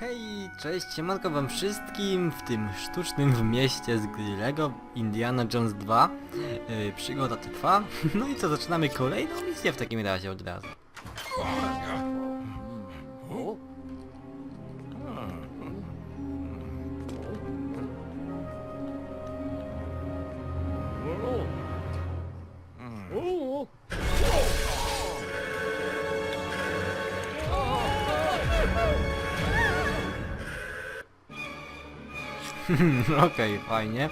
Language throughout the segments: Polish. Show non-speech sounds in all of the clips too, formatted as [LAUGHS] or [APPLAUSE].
Hej, cześć, siemanko wam wszystkim w tym sztucznym mieście z gry Lego Indiana Jones 2. Yy, przygoda trwa. [LAUGHS] No i co, zaczynamy kolejną misję w takim razie od razu. [LAUGHS] Okej, fajnie.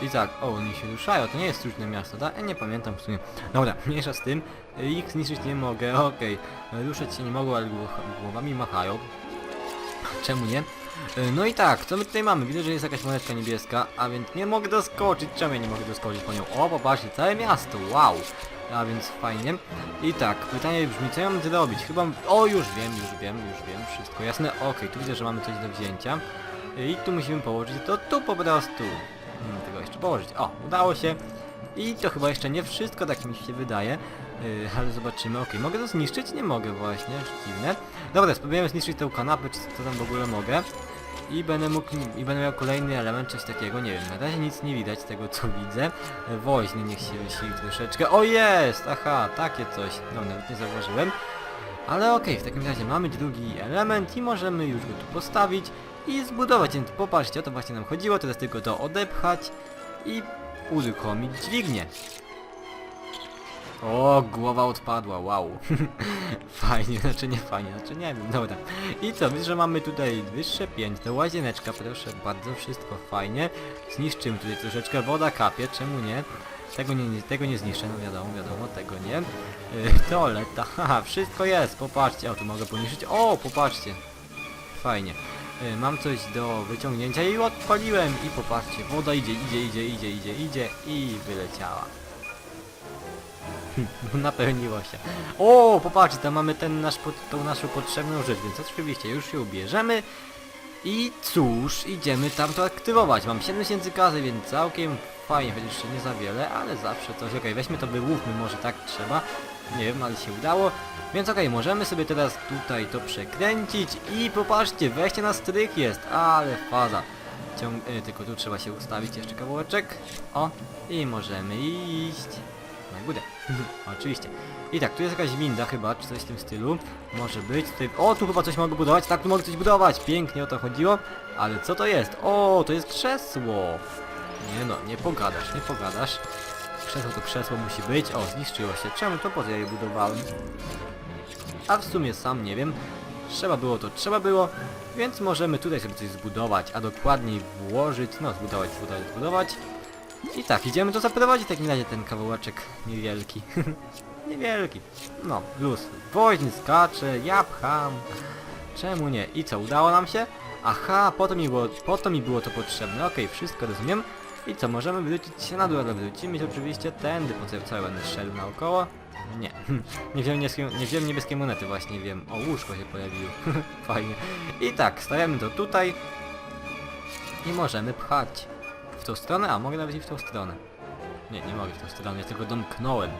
Yy, I tak, o, oni się ruszają, to nie jest sztuczne miasto, tak? Ja nie pamiętam w sumie. Dobra, [LAUGHS] mniejsza z tym. Ich zniszczyć nie mogę, okej. Yy, Ruszać się nie mogą, ale głow- głowami machają. [LAUGHS] Czemu nie? Yy, No i tak, co my tutaj mamy? Widzę, że jest jakaś monetka niebieska, a więc nie mogę doskoczyć. Czemu ja nie mogę doskoczyć po nią? O, popatrzcie, całe miasto, wow! A więc fajnie. I tak, pytanie brzmi, co ja mam zrobić? Chyba... O, już wiem, już wiem, już wiem, wszystko jasne. Okej, tu widzę, że mamy coś do wzięcia. I tu musimy położyć to tu po prostu. Hmm, tego jeszcze położyć. O, udało się. I to chyba jeszcze nie wszystko, tak mi się wydaje. Yy, ale zobaczymy. Okej, mogę to zniszczyć? Nie mogę właśnie, dziwne. Dobra, spróbujemy zniszczyć tę kanapę, czy co tam w ogóle mogę. I będę mógł, i będę miał kolejny element, coś takiego, nie wiem, na razie nic nie widać tego co widzę. E, Woźny niech się wysili troszeczkę. O jest! Aha, takie coś. No, nawet nie zauważyłem. Ale okej, w takim razie mamy drugi element i możemy już go tu postawić i zbudować. Więc popatrzcie, o to właśnie nam chodziło, teraz tylko to odepchać i uruchomić dźwignię. O, głowa odpadła, wow. [LAUGHS] fajnie, znaczy nie fajnie, znaczy nie wiem, dobra. I co, widzę, że mamy tutaj wyższe piętro, łazieneczka, proszę bardzo, wszystko fajnie. Zniszczymy tutaj troszeczkę, woda kapie, czemu nie? Tego nie, tego nie zniszczę, no wiadomo, wiadomo, tego nie. Yy, toaleta, [LAUGHS] haha, wszystko jest, popatrzcie, o, tu mogę poniszczyć, o, popatrzcie. Fajnie. Yy, mam coś do wyciągnięcia i odpaliłem i popatrzcie, woda idzie, idzie, idzie, idzie, idzie, idzie i wyleciała. [LAUGHS] Napełniło się. O, popatrzcie, tam mamy ten nasz, tą naszą potrzebną rzecz, więc oczywiście już się ubierzemy. I cóż, idziemy tam to aktywować. Mam 7000 kasy, więc całkiem fajnie, chociaż jeszcze nie za wiele, ale zawsze coś. Okej, weźmy to wyłówmy, może tak trzeba. Nie wiem, ale się udało. Więc okej, możemy sobie teraz tutaj to przekręcić i popatrzcie, wejście na stryk jest, ale faza. Ciąg... Y, tylko tu trzeba się ustawić jeszcze kawałeczek. O, i możemy iść. Na górę. [LAUGHS] Oczywiście. I tak, tu jest jakaś winda chyba, czy coś w tym stylu. Może być. Tutaj... O, tu chyba coś mogę budować. Tak, tu mogę coś budować. Pięknie o to chodziło. Ale co to jest? O, to jest krzesło. Nie no, nie pogadasz, nie pogadasz. Krzesło to krzesło musi być. O, zniszczyło się. Czemu to po co ja je budowałem? A w sumie sam nie wiem. Trzeba było to, trzeba było. Więc możemy tutaj sobie coś zbudować, a dokładniej włożyć, no zbudować, zbudować, zbudować. I tak, idziemy to zaprowadzić w takim razie ten kawałeczek niewielki. [LAUGHS] niewielki. No, luz. Woźny skacze, ja pcham. Czemu nie? I co, udało nam się? Aha, po to mi było, po to mi było to potrzebne. Okej, wszystko rozumiem. I co, możemy wrócić się na dół, ale wrócimy się oczywiście tędy, po co cały będę szedł naokoło. Nie, [LAUGHS] nie wziąłem, niebieskie, nie wziąłem niebieskie monety właśnie, wiem. O, łóżko się pojawiło. [LAUGHS] Fajnie. I tak, stawiamy to tutaj. I możemy pchać. W tą stronę? A mogę nawet i w tą stronę. Nie, nie mogę w tą stronę, ja tylko domknąłem.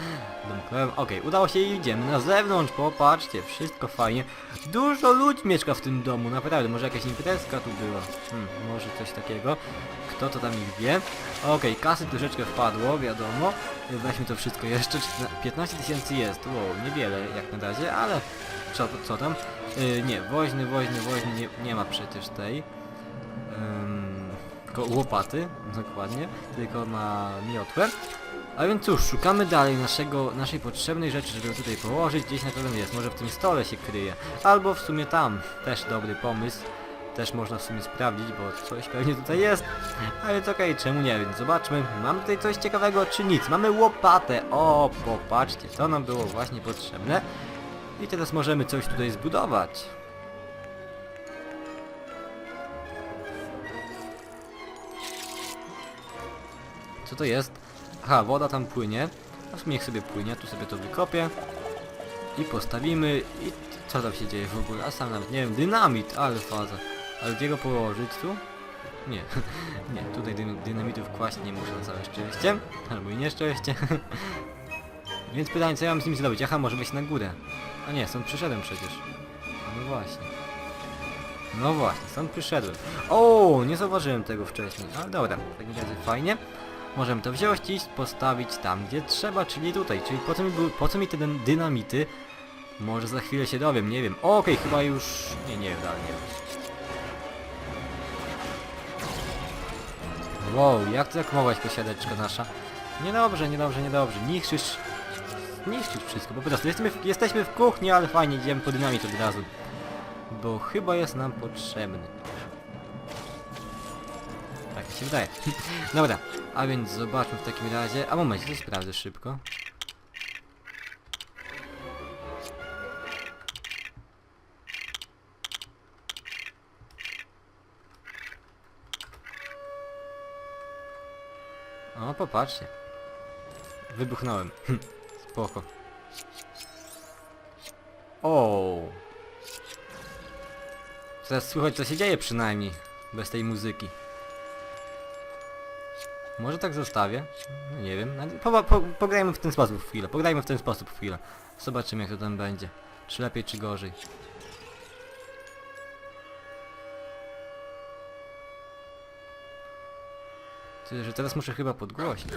[LAUGHS] domknąłem, okej, udało się i idziemy na zewnątrz, popatrzcie, wszystko fajnie. Dużo ludzi mieszka w tym domu, naprawdę, może jakaś imprezka tu była. Hmm, może coś takiego. Kto to tam ich wie? Okej, kasy troszeczkę wpadło, wiadomo. Weźmy to wszystko jeszcze, 15 tysięcy jest, wow, niewiele jak na razie, ale co, co tam? Yy, nie, woźny, woźny, woźny, nie, nie ma przecież tej. Tylko łopaty, dokładnie, tylko na miotłę. A więc cóż, szukamy dalej naszego, naszej potrzebnej rzeczy, żeby tutaj położyć. Gdzieś na pewno jest, może w tym stole się kryje. Albo w sumie tam, też dobry pomysł. Też można w sumie sprawdzić, bo coś pewnie tutaj jest. Ale to okej, czemu nie, więc zobaczmy. Mam tutaj coś ciekawego, czy nic? Mamy łopatę. O, popatrzcie, to nam było właśnie potrzebne. I teraz możemy coś tutaj zbudować. Co to jest? Aha, woda tam płynie. A w sumie niech sobie płynie, tu sobie to wykopię. I postawimy. I co tam się dzieje w ogóle? A sam nawet nie wiem. Dynamit, ale faza. Ale gdzie go położyć tu? Nie, [LAUGHS] nie, tutaj dyn dynamitu wkłaść nie muszę na całe szczęście. Albo i nieszczęście. [LAUGHS] Więc pytanie, co ja mam z nim zrobić? Aha, może wejść na górę. A nie, stąd przyszedłem przecież. No właśnie. No właśnie, stąd przyszedłem. O, nie zauważyłem tego wcześniej, ale dobra, w takim razie fajnie. Możemy to wziąć i postawić tam, gdzie trzeba, czyli tutaj. Czyli po co mi, były, po co mi te dyn- dynamity? Może za chwilę się dowiem, nie wiem. Okej, chyba już... Nie, nie wiem, dalej nie wiem. Wow, jak to zakumować posiadeczka nasza? Niedobrze, niedobrze, niedobrze. Niszczysz... Niszczysz wszystko, po prostu jesteśmy w, jesteśmy w kuchni, ale fajnie, idziemy po dynamit od razu. Bo chyba jest nam potrzebny. Się wydaje. [LAUGHS] Dobra, a więc zobaczmy w takim razie... A moment, to sprawdzę szybko. O, popatrzcie. Wybuchnąłem. [LAUGHS] Spoko. O. Teraz słychać co się dzieje przynajmniej. Bez tej muzyki. Może tak zostawię? No nie wiem. Po, po, pograjmy w ten sposób chwilę. Pograjmy w ten sposób chwilę. Zobaczymy jak to tam będzie. Czy lepiej, czy gorzej. Tyle, że teraz muszę chyba podgłośnić.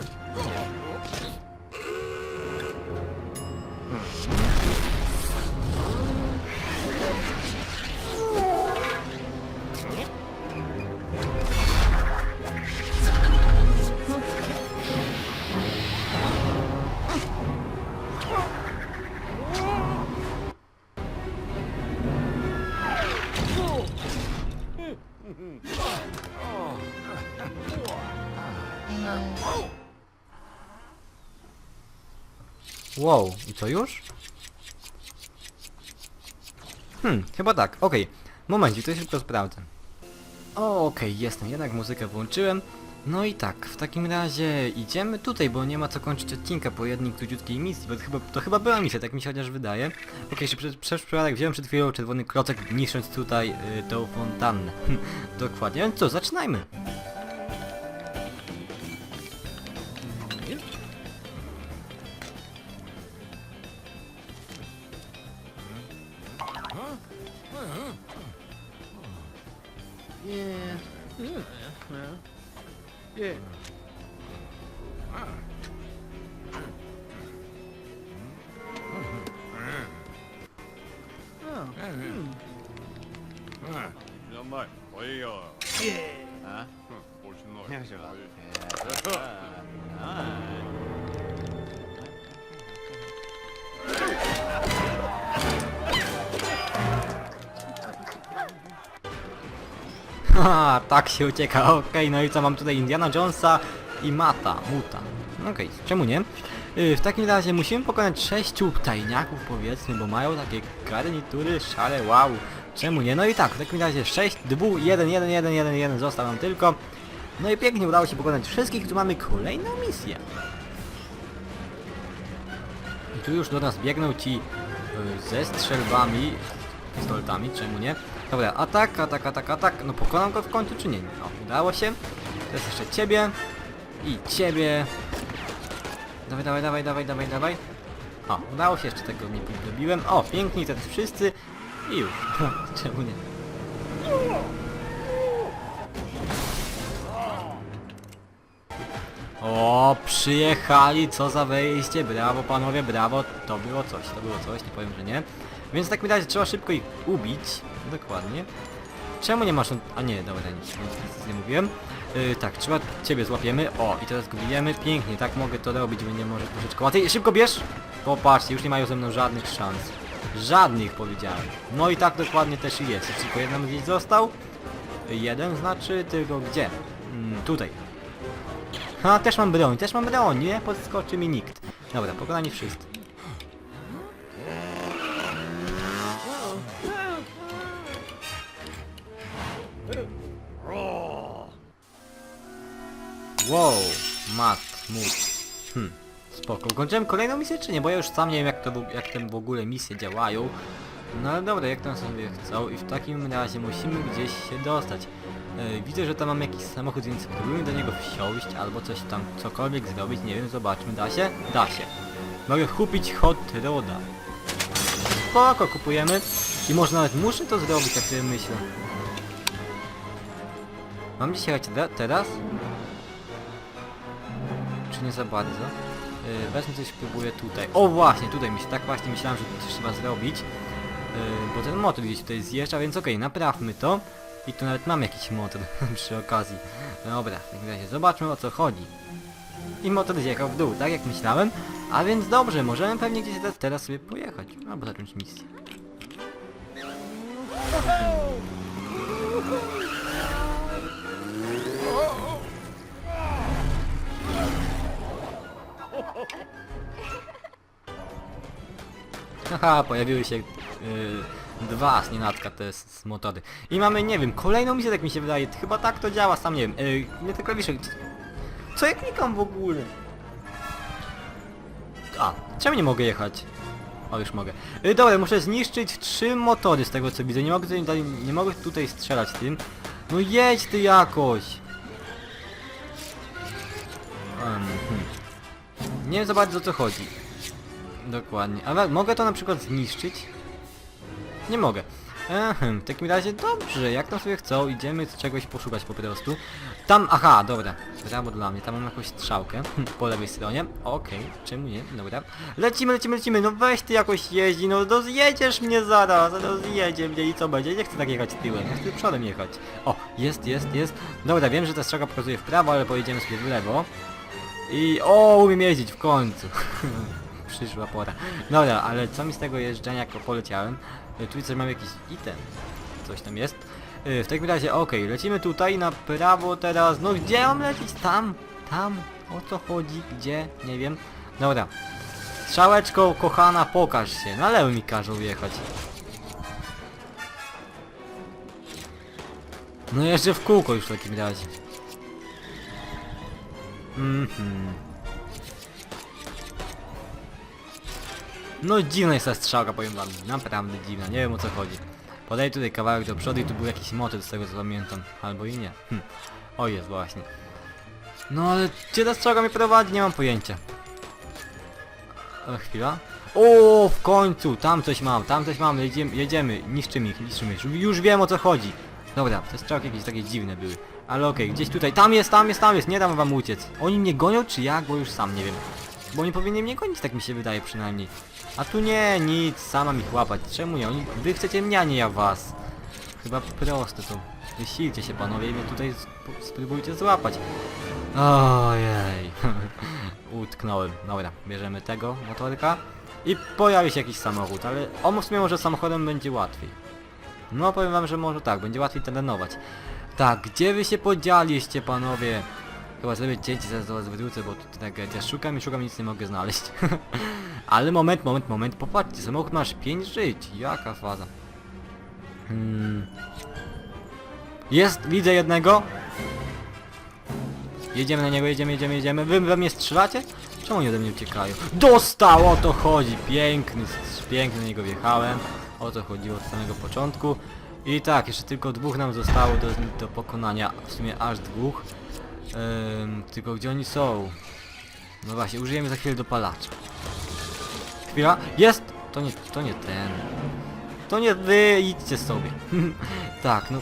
Wow, i co już? Hmm, chyba tak, okej. Momencik, to szybko sprawdzę. Okej, jestem, jednak muzykę włączyłem. No i tak, w takim razie idziemy tutaj, bo nie ma co kończyć odcinka po jednej króciutkiej misji, bo to chyba, to chyba była misja, tak mi się chociaż wydaje. Okej, jeszcze przez, przez przypadek wziąłem przed chwilą czerwony klocek, niszcząc tutaj y, tą fontannę. [LAUGHS] Dokładnie, więc co, zaczynajmy! Yeah. Yeah. Yeah. yeah. Oh. Yeah. Yeah. Hmm. Ah. Huh? [LAUGHS] Ha, tak się ucieka, okej, okay, no i co, mam tutaj Indiana Jonesa i Mata, Muta. Okej, okay, czemu nie? Y, w takim razie musimy pokonać sześciu tajniaków powiedzmy, bo mają takie garnitury szale, wow. Czemu nie? No i tak, w takim razie 6, 2, 1, 1, 1, 1, 1, został nam tylko. No i pięknie udało się pokonać wszystkich, tu mamy kolejną misję. I tu już do nas biegną ci yy, ze strzelbami, pistoletami, czemu nie? Dobra, atak, atak, atak, atak. No pokonam go w końcu czy nie? No, udało się. Teraz jeszcze ciebie i ciebie. Dawaj, dawaj, dawaj, dawaj, dawaj, dawaj. O, udało się, jeszcze tego nie dobiłem. O, pięknie, teraz wszyscy i już. [LAUGHS] czemu nie? O, przyjechali, co za wejście, brawo panowie, brawo, to było coś, to było coś, nie powiem, że nie. Więc w takim razie trzeba szybko ich ubić, dokładnie. Czemu nie masz, a nie, dobra, nic, nic, nie mówiłem. Yy, tak, trzeba, ciebie złapiemy, o, i teraz go bijemy, pięknie, tak mogę to robić, będzie może troszeczkę łatwiej. Szybko bierz! Popatrzcie, już nie mają ze mną żadnych szans. Żadnych powiedziałem. No i tak dokładnie też i jest, jeszcze tylko jeden gdzieś został. Jeden znaczy, tylko gdzie? Mm, tutaj. Ha, też mam broń, też mam broń, nie podskoczy mi nikt. Dobra, pokonani wszyscy. Wow, mat, mów. Hm, spoko. Kończyłem kolejną misję czy nie? Bo ja już sam nie wiem jak to jak te w ogóle misje działają. No ale dobra, jak tam sobie chcą i w takim razie musimy gdzieś się dostać. E, widzę, że tam mam jakiś samochód, więc spróbujmy do niego wsiąść albo coś tam, cokolwiek zrobić, nie wiem, zobaczmy, da się? Da się. Mogę kupić hot roda. Spoko, kupujemy. I może nawet muszę to zrobić, tak sobie myślę. Mam te teraz? Nie za bardzo? Yy, wezmę coś, spróbuję tutaj. O właśnie, tutaj myślę, tak właśnie myślałem, że coś trzeba zrobić. Yy, bo ten motor gdzieś tutaj zjeżdża, więc okej, naprawmy to. I tu nawet mam jakiś motor [LAUGHS] przy okazji. Dobra, w takim razie zobaczmy o co chodzi. I motor zjechał w dół, tak jak myślałem. A więc dobrze, możemy pewnie gdzieś te- teraz sobie pojechać. Albo zacząć misję. Haha, pojawiły się yy, dwa znienacka te s- s- motory. I mamy, nie wiem, kolejną misję, tak mi się wydaje. Chyba tak to działa, sam nie wiem. Yy, nie te klawisze. Co ja klikam w ogóle? A, czemu nie mogę jechać? O, już mogę. Yy, dobra, muszę zniszczyć trzy motory z tego co widzę. Nie mogę tutaj, nie mogę tutaj strzelać tym. No jedź ty jakoś! Um, hmm. Nie wiem za bardzo o co chodzi. Dokładnie. Ale mogę to na przykład zniszczyć? Nie mogę. Ehem, w takim razie dobrze, jak to sobie chcą, idziemy czegoś poszukać po prostu. Tam, aha, dobra, brawo dla mnie, tam mam jakąś strzałkę [LAUGHS] po lewej stronie. Okej, czemu nie, dobra. Lecimy, lecimy, lecimy, no weź ty jakoś jeździ, no no zjedziesz mnie zaraz, no zjedzie mnie i co będzie, nie chcę tak jechać tyłem, ja chcę przodem jechać. O, jest, jest, jest. Dobra, wiem, że ta strzałka pokazuje w prawo, ale pojedziemy sobie w lewo. I o, umiem jeździć w końcu. [LAUGHS] Przyszła pora. Dobra, ale co mi z tego jeżdżenia, jak poleciałem? Y, Tu widzę, że mam jakiś item. Coś tam jest. Y, W takim razie, okej, lecimy tutaj na prawo teraz. No gdzie mam lecieć? Tam, tam. O co chodzi? Gdzie? Nie wiem. Dobra. Strzałeczko, kochana, pokaż się. Na lewo mi każą jechać. No jeszcze w kółko już w takim razie. Mhm. No dziwna jest ta strzałka, powiem wam. Naprawdę dziwna, nie wiem o co chodzi. Podaj tutaj kawałek do przodu i tu był jakiś motyl z tego co pamiętam. Albo i nie. Hm. O jest właśnie. No ale gdzie ta strzałka mnie prowadzi? Nie mam pojęcia. E, chwila. O, w końcu! Tam coś mam, tam coś mam, jedziemy, jedziemy. niszczymy ich, niszczymy ich. Już wiem o co chodzi. Dobra, te strzałki jakieś takie dziwne były. Ale okej, gdzieś tutaj, tam jest, tam jest, tam jest, nie dam wam uciec. Oni mnie gonią czy jak, bo już sam nie wiem. Bo oni powinni mnie gonić, tak mi się wydaje przynajmniej. A tu nie, nic, sama mi chłapać. Czemu nie? Oni, wy chcecie mnie, a nie ja was. Chyba proste to. Wysilcie się panowie i mnie tutaj sp- spróbujcie złapać. Ojej. [LAUGHS] Utknąłem. Dobra, bierzemy tego motorka. I pojawi się jakiś samochód, ale on w sumie może samochodem będzie łatwiej. No powiem wam, że może tak, będzie łatwiej terenować. Tak, gdzie wy się podzialiście panowie? Chyba zrobię cięcie, zaraz do was wrócę, bo tu tragedia. Szukam i szukam, nic nie mogę znaleźć. [LAUGHS] Ale moment, moment, moment, popatrzcie, samochód masz 5 żyć. Jaka faza. Hmm. Jest, widzę jednego. Jedziemy na niego, jedziemy, jedziemy, jedziemy. Wy we mnie strzelacie? Czemu oni ode mnie uciekają? Dostał, o to chodzi. Piękny, piękny na niego wjechałem. O to chodziło od samego początku. I tak, jeszcze tylko dwóch nam zostało do, do pokonania. W sumie aż dwóch. Ym, tylko gdzie oni są? No właśnie, użyjemy za chwilę dopalacza. Chwila, jest! To nie, to nie ten. To nie wy, idźcie sobie. [LAUGHS] tak, no.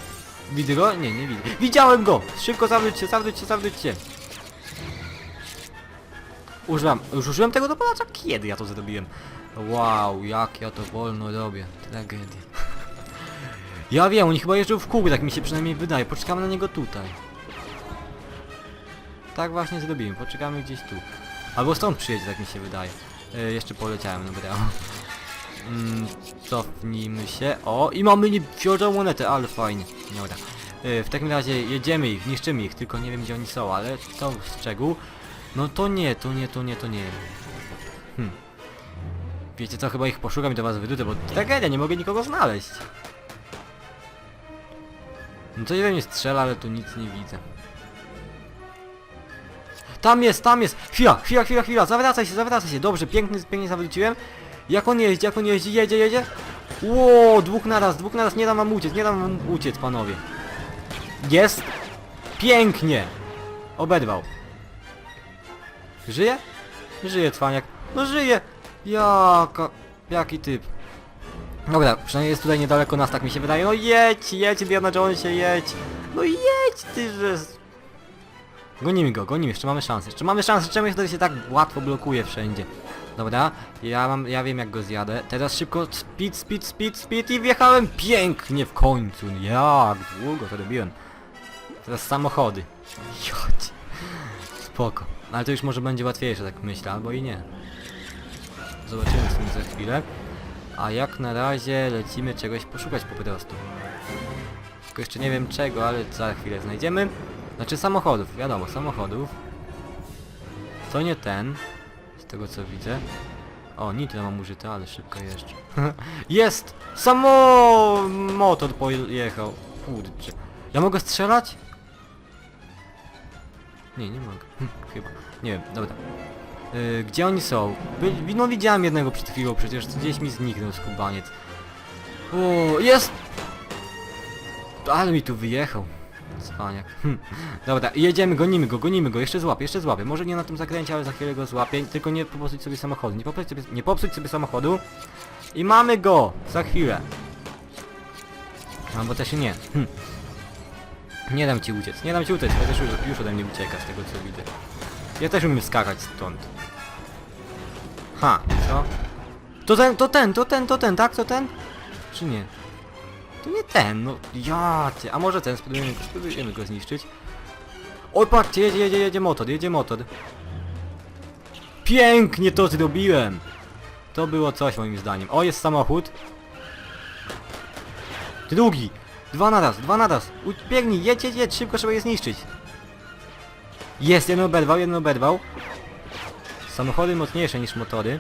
Widzę go? Nie, nie widzę. Widziałem go! Szybko zawróć się, zawróć się, zawróć się. Używam, już użyłem tego dopalacza? Kiedy ja to zrobiłem? Wow, jak ja to wolno robię. Tragedia. [LAUGHS] Ja wiem, oni chyba jeżdżą w kółko, tak mi się przynajmniej wydaje. Poczekamy na niego tutaj. Tak właśnie zrobiłem, poczekamy gdzieś tu. Albo stąd przyjedzie, tak mi się wydaje. E, jeszcze poleciałem, dobra. Mm, cofnijmy się. O, i mamy fioletową monetę, ale fajnie. Dobra. E, w takim razie jedziemy ich, niszczymy ich, tylko nie wiem gdzie oni są, ale to szczegół. No to nie, to nie, to nie, to nie. Hm. Wiecie co, chyba ich poszukam i do was wydudę, bo tragedia, nie mogę nikogo znaleźć. No to nie wiem, nie strzela, ale tu nic nie widzę. Tam jest, tam jest! Chwila, chwila, chwila, chwila, zawracaj się, zawracaj się, dobrze, piękny, pięknie zawróciłem. Jak on jeździ, jak on jeździ, jedzie, jedzie. Ło, dwóch naraz, dwóch naraz, nie dam wam uciec, nie dam wam uciec, panowie. Jest! Pięknie! Obedwał. Żyje? Żyje, cwaniak. No żyje! Jaka... Jaki typ. Dobra, przynajmniej jest tutaj niedaleko nas, tak mi się wydaje. No jedź, jedź, Indiana Jonesie, jedź. No jedź ty, że... Gonimy go, gonimy, jeszcze mamy szansę. Jeszcze mamy szansę, czemu wtedy się tak łatwo blokuje wszędzie. Dobra, ja mam, ja wiem jak go zjadę. Teraz szybko speed, speed, speed, speed i wjechałem pięknie w końcu. Jak długo to robiłem. Teraz samochody. Jodź. Spoko. Ale to już może będzie łatwiejsze, tak myślę, albo i nie. Zobaczymy w sumie za chwilę. A jak na razie lecimy czegoś poszukać po prostu. Tylko jeszcze nie wiem czego, ale za chwilę znajdziemy. Znaczy samochodów, wiadomo, samochodów. To nie ten, z tego co widzę. O, nitro mam użyte, ale szybko jeszcze. [LAUGHS] Jest! Samo motor pojechał. Kurczę. Ja mogę strzelać? Nie, nie mogę. [LAUGHS] Chyba. Nie wiem, dobra. Yy, gdzie oni są? By, no widziałem jednego przed chwilą przecież, gdzieś mi zniknął skubaniec. O, jest! Ale mi tu wyjechał. Cwaniak. Hm. Dobra, jedziemy, gonimy go, gonimy go, jeszcze złapię, jeszcze złapię. Może nie na tym zakręcie, ale za chwilę go złapię. Tylko nie popsuć sobie samochodu, nie popsuć sobie, nie popsuć sobie samochodu. I mamy go! Za chwilę. Albo też i nie. Hm. Nie dam ci uciec, nie dam ci uciec, chociaż już, już ode mnie ucieka z tego co widzę. Ja też umiem skakać stąd. Ha, co? To ten, to ten, to ten, to ten, tak? To ten? Czy nie? To nie ten, no ja cię. A może ten, spróbujemy, spróbujemy go zniszczyć. Oj, patrzcie, jedzie, jedzie, jedzie motor, jedzie motor. Pięknie to zrobiłem! To było coś moim zdaniem. O, jest samochód. Drugi! Dwa na raz, dwa na raz. U- Biegnij, jedź, jedź, jedź, szybko trzeba je zniszczyć. Jest, jeden oberwał, jeden oberwał. Samochody mocniejsze niż motory.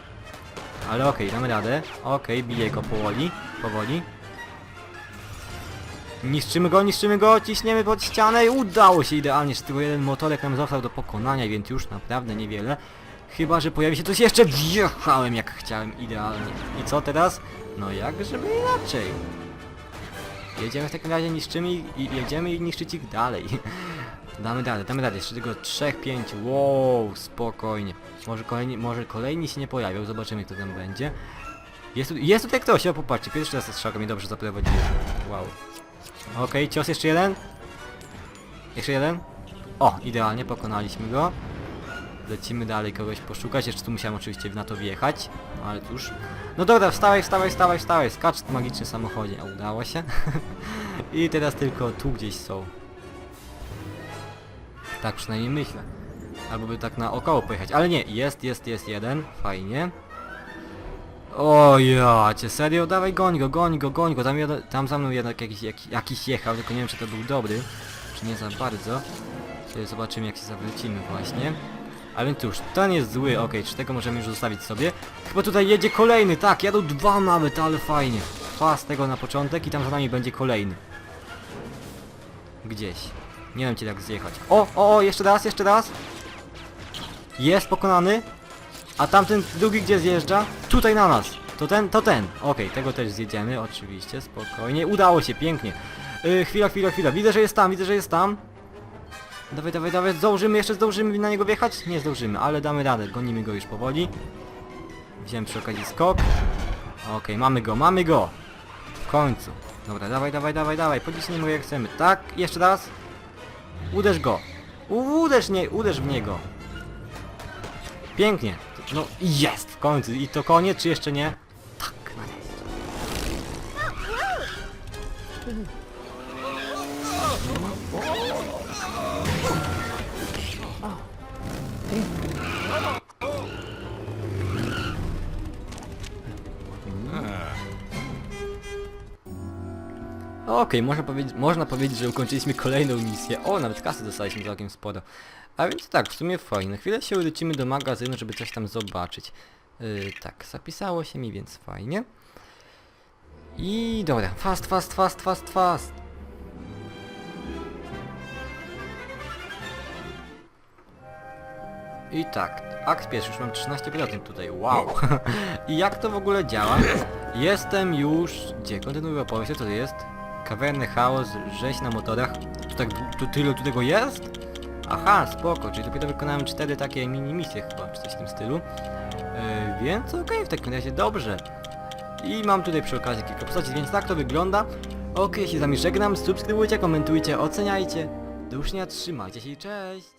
Ale okej, damy radę. Okej, bije go powoli, powoli. Niszczymy go, niszczymy go, ciśniemy pod ścianę i udało się idealnie, że tylko jeden motorek nam został do pokonania, więc już naprawdę niewiele. Chyba, że pojawi się coś jeszcze, wjechałem jak chciałem, idealnie. I co teraz? No jak żeby inaczej. Jedziemy w takim razie, niszczymy i, jedziemy i niszczyć ich dalej. [LAUGHS] damy radę, damy radę, jeszcze tylko 3-5, wow, spokojnie. Może kolejni, może kolejni się nie pojawią, zobaczymy kto tam będzie. Jest tu, jest tutaj ktoś, o popatrzcie, pierwszy raz jest szako mnie dobrze zaprowadziłem. Wow. Okej, cios jeszcze jeden. Jeszcze jeden. O, idealnie, pokonaliśmy go. Lecimy dalej kogoś poszukać, jeszcze tu musiałem oczywiście na to wjechać, no ale cóż. No dobra, wstawaj, wstawaj, wstawaj, wstawaj, skacz w magicznym samochodzie, a udało się. [LAUGHS] I teraz tylko tu gdzieś są. Tak przynajmniej myślę. Albo by tak naokoło pojechać, ale nie, jest, jest, jest jeden, fajnie. O ja cię serio? Dawaj goń go, goń go, goń go. Tam, tam za mną jednak jakiś, jakiś, jechał, tylko nie wiem czy to był dobry, czy nie za bardzo. Zobaczymy jak się zawrócimy właśnie. A więc cóż, ten jest zły, okej, czy tego możemy już zostawić sobie. Chyba tutaj jedzie kolejny, tak, jadą dwa nawet, ale fajnie. Z tego na początek i tam za nami będzie kolejny. Gdzieś. Nie wiem cię jak zjechać. O, o, o, jeszcze raz, jeszcze raz. Jest pokonany. A tamten drugi gdzie zjeżdża? Tutaj na nas. To ten, to ten. Okej, tego też zjedziemy, oczywiście, spokojnie. Udało się, pięknie. Yy, chwila, chwila, chwila. Widzę, że jest tam, widzę, że jest tam. Dawaj, dawaj, dawaj, zdążymy, jeszcze zdążymy na niego wjechać? Nie zdążymy, ale damy radę, gonimy go już powoli. Wziąłem przy okazji skok. Okej, mamy go, mamy go! W końcu. Dobra, dawaj, dawaj, dawaj, dawaj, podciśnijmy go jak chcemy. Tak, jeszcze raz. Uderz go. Uderz, nie, uderz w niego. Pięknie. No jest w końcu. I to koniec, czy jeszcze nie? Tak, Okej, można, powiedzieć, można powiedzieć, że ukończyliśmy kolejną misję. O, nawet kasy dostaliśmy całkiem sporo. A więc tak, w sumie fajnie. Chwilę się ulecimy do magazynu, żeby coś tam zobaczyć. Yy, tak, zapisało się mi, więc fajnie. I dobra, fast, fast, fast, fast, fast. I tak, akt pierwszy, już mam 13% tutaj, wow. [LAUGHS] I jak to w ogóle działa? Jestem już... Gdzie? Kontynuuję opowieść, to jest? Kawerny chaos, rzeź na motorach. Tu tak, tu tyle tu tego jest? Aha, spoko, czyli dopiero wykonałem cztery takie mini misje chyba, czy coś w tym stylu. Yy, więc okej, w takim razie dobrze. I mam tutaj przy okazji kilka postaci, więc tak to wygląda. Okej, się z żegnam, subskrybujcie, komentujcie, oceniajcie. Do usłyszenia, trzymajcie się i cześć!